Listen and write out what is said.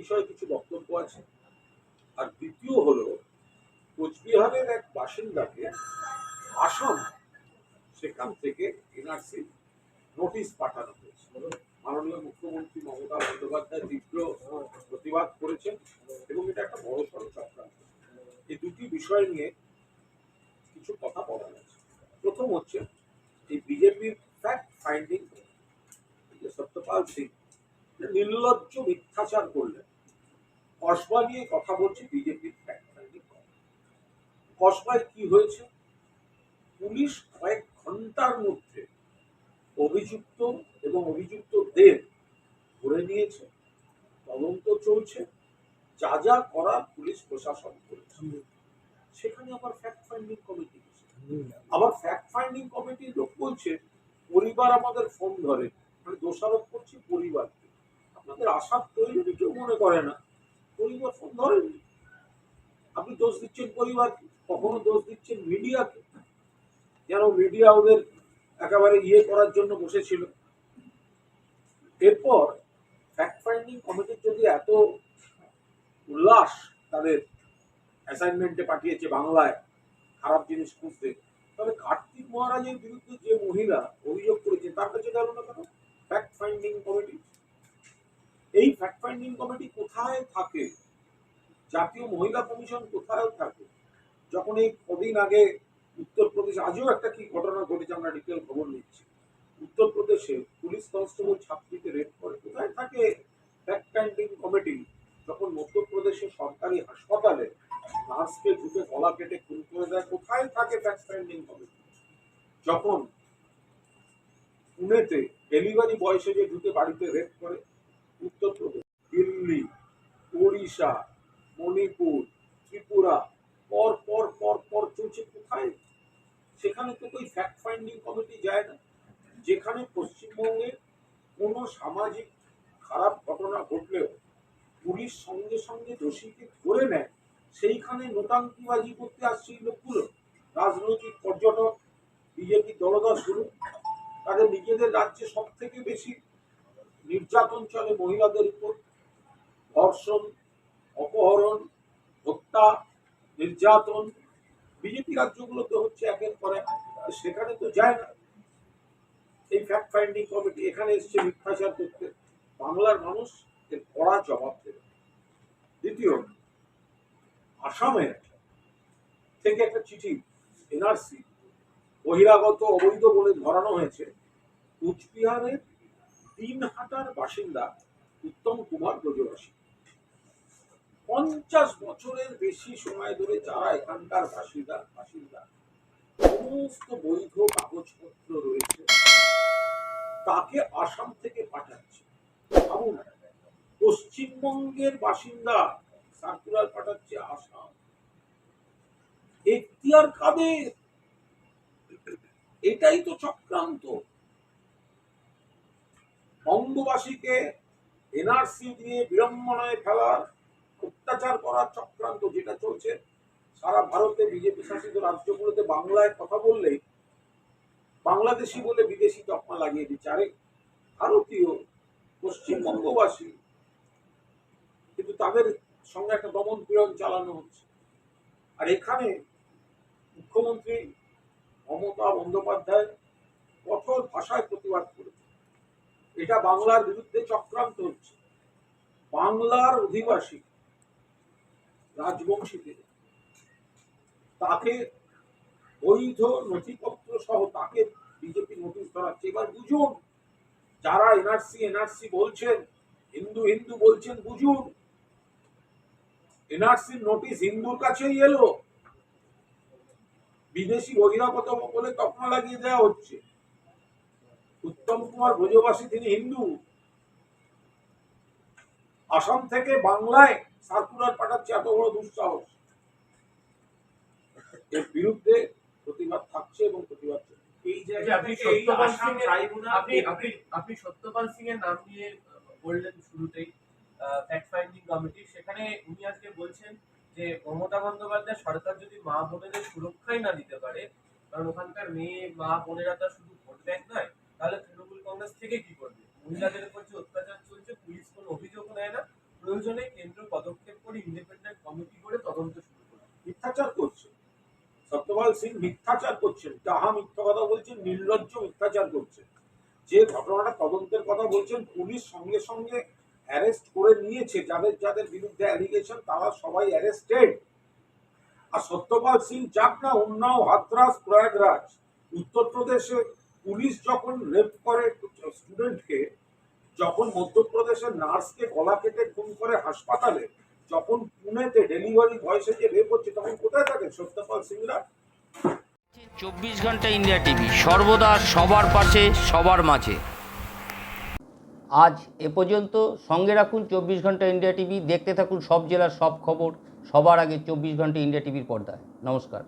বিষয়ে কিছু বক্তব্য আছে। আর দ্বিতীয় হলো, কোচবিহারের এক বাসিন্দাকে আসাম সেখান থেকে এনআরসি নোটিশ পাঠানো হয়েছে। মাননীয় মুখ্যমন্ত্রী মমতা বন্দ্যোপাধ্যায় তীব্র প্রতিবাদ করেছেন এবং এটা একটা বড় সড় চক্রান্ত এই দুটি বিষয় নিয়ে কিছু কথা বলা গেছে প্রথম হচ্ছে, এই বিজেপির ফ্যাক্ট ফাইন্ডিং সত্যপাল সিং নির্লজ্জ মিথ্যাচার করলেন। কসবা নিয়ে কথা বলছে বিজেপির কসবায় কি হয়েছে? পুলিশ কয়েক ঘণ্টার মধ্যে অভিযুক্ত এবং অভিযুক্তদের ধরে নিয়েছে। তদন্ত চলছে। যা যা করার পুলিশ প্রশাসন করেছে। সেখানে আবার ফ্যাক্ট ফাইন্ডিং কমিটি আবার ফ্যাক্ট ফাইন্ডিং কমিটির লোক বলছে, পরিবার আমাদের ফোন ধরে। মানে দোষারোপ করছি পরিবারকে। আপনাদের আশার প্রয়োজনে কেউ মনে করে না। পরিবার ফোন ধরেনি আপনি দোষ দিচ্ছেন পরিবারকে, কখনো দোষ দিচ্ছেন মিডিয়াকে। যেন মিডিয়া ওদের একেবারে ইয়ে করার জন্য বসেছিল। এরপর ফ্যাক্ট ফাইন্ডিং কমিটির যদি এত উল্লাস তাদের অ্যাসাইনমেন্টে পাঠিয়েছে বাংলায় খারাপ জিনিস খুঁজতে তবে কার্তিক মহারাজের বিরুদ্ধে যে মহিলা অভিযোগ করেছে, তার কাছে গেল না কেন? ফ্যাক্ট ফাইন্ডিং কমিটি এই ফ্যাক্ট ফাইন্ডিং কমিটি কোথায় থাকে? জাতীয় মহিলা কমিশন কোথায় থাকে? যখন এই কদিন আগে উত্তরপ্রদেশ, আজও একটা কি ঘটনা ঘটেছে আমরা ডিটেল খবর নিচ্ছি। উত্তরপ্রদেশে পুলিশ কনস্টেবল ছাত্রীকে রেপ করে। কোথায় থাকে ফ্যাক্ট ফাইন্ডিং কমিটি যখন মধ্যপ্রদেশের সরকারি হাসপাতালে নার্সকে ঢুকে গলা কেটে খুন করে দেয়, কোথায় থাকে ফ্যাক্ট ফাইন্ডিং কমিটি যখন পুনেতে ডেলিভারি বয়সে যে ঢুকে বাড়িতে রেপ করে উত্তরপ্রদেশ, দিল্লি উড়িষ্যা মণিপুর, ত্রিপুরা, পর পর পর পর চলছে কোথায়? সেখানে তো ওই ফ্যাক্ট ফাইন্ডিং কমিটি যায় না। যেখানে পশ্চিমবঙ্গে কোনো সামাজিক খারাপ ঘটনা ঘটলেও পুলিশ সঙ্গে সঙ্গে দোষীকে ধরে নেয়, সেইখানে নোটাঙ্কিবাজি করতে আসছে এই লোকগুলো। রাজনৈতিক পর্যটক, বিজেপি দলদাসগুলো তাদের নিজেদের রাজ্যে সব থেকে বেশি নির্যাতন চলে মহিলাদের উপর। ধর্ষণ, অপহরণ, হত্যা, নির্যাতন। বিজেপি রাজ্যগুলোতে হচ্ছে একের পর এক। সেখানে তো যায় না। এই ফ্যাক্ট ফাইন্ডিং কমিটি এখানে এসছে মিথ্যাচার করতে। বাংলার মানুষ এর কড়া জবাব দেবে। দ্বিতীয়, আসামের থেকে একটা চিঠি, এনআরসি, বহিরাগত অবৈধ বলে ধরানো হয়েছে। কুচবিহারের দিনহাটার বাসিন্দা উত্তম কুমার ব্রজবাসী। পঞ্চাশ বছরের বেশি সময় ধরে যারা এখানকার বাসিন্দা বাসিন্দা, সমস্ত বৈধ কাগজপত্র রয়েছে, তাকে আসাম থেকে পাঠাচ্ছে। ভাবুন, পশ্চিমবঙ্গের বাসিন্দা সার্কুলার পাঠাচ্ছে আসাম। এখতিয়ার কাদের? এটাই তো চক্রান্ত। বঙ্গবাসীকে এনআরসি দিয়ে বিড়ম্বনায় ফেলার অত্যাচার করার চক্রান্ত যেটা চলছে, সারা ভারতে বিজেপি শাসিত রাজ্যগুলোতে বাংলায় কথা বললেই বাংলাদেশি বলে বিদেশি তকমা লাগিয়ে দিচ্ছে। আরে ভারতীয় পশ্চিমবঙ্গবাসী কিন্তু তাদের সঙ্গে একটা দমন পীড়ন চালানো হচ্ছে। আর এখানে মুখ্যমন্ত্রী মমতা বন্দ্যোপাধ্যায় কঠোর ভাষায় প্রতিবাদ করেছে এটা বাংলার বিরুদ্ধে চক্রান্ত হচ্ছে। বাংলার অধিবাসী রাজবংশীদের, তাকে বৈধ নথিপত্র সহ তাকে বিজেপি নোটিশ ধরাচ্ছে এবার বুঝুন, যারা এনআরসি এনআরসি বলছেন, হিন্দু হিন্দু বলছেন, বুঝুন এনআরসির নোটিশ হিন্দুর কাছেই এলো। বিদেশি বহিরাগত বলে তকমা লাগিয়ে দেওয়া হচ্ছে। উত্তম কুমার ব্রজবাসী তিনি হিন্দু। আসাম থেকে বাংলায় সার্কুলার পাঠাচ্ছে এত বড় দুঃসাহস। এর বিরুদ্ধে প্রতিবাদ থাকছে এবং প্রতিবাদ। এই যে আপনি সত্যপাল আসাম সিংয়ের- ট্রাইব্যুনাল আপনি আপনি আপনি সত্যপাল সিং এর নাম নিয়ে বললেন শুরুতেই ফ্যাক্ট ফাইন্ডিং কমিটি সেখানে উনি আজকে বলছেন যে মমতা বন্দ্যোপাধ্যায় সরকার যদি মা বোনেদের সুরক্ষাই না দিতে পারে কারণ ওখানকার মেয়ে মা বোনেরা তো মহিলাদের উপর যে অত্যাচার চলছে, পুলিশ কোনো অভিযোগ নেয় না। প্রয়োজনে কেন্দ্র পদক্ষেপ করে ইন্ডিপেন্ডেন্ট কমিটি করে তদন্ত শুরু করে মিথ্যাচার করছে। সত্যপাল সিং মিথ্যাচার করছেন। তাহা মিথ্যা কথা বলছেন, নির্লজ্জ মিথ্যাচার করছেন যে ঘটনাটা তদন্তের কথা বলছেন, পুলিশ সঙ্গে সঙ্গে অ্যারেস্ট করে নিয়েছে। যাদের যাদের বিরুদ্ধে অ্যালিগেশন তারা সবাই অ্যারেস্টেড আর সত্যপাল সিং যাক না, উন্নাও, হাতরাস, প্রয়াগরাজ, উত্তরপ্রদেশে পুলিশ যখন রেপ করে স্টুডেন্টকে যখন মধ্যপ্রদেশের নার্সকে গলা কেটে খুন করে হাসপাতালে যখন পুনেতে ডেলিভারি ভয়েসে যে রেপ হচ্ছে তখন কোথায় থাকে সত্যপাল সিংরা? চব্বিশ ঘণ্টা ইন্ডিয়া টিভি সর্বদা সবার পাশে সবার মাঝে। আজ এ পর্যন্ত সঙ্গে রাখুন চব্বিশ ঘণ্টা ইন্ডিয়া টিভি দেখতে থাকুন সব জেলার সব খবর সবার আগে চব্বিশ ঘণ্টা ইন্ডিয়া টিভির পর্দায়। নমস্কার।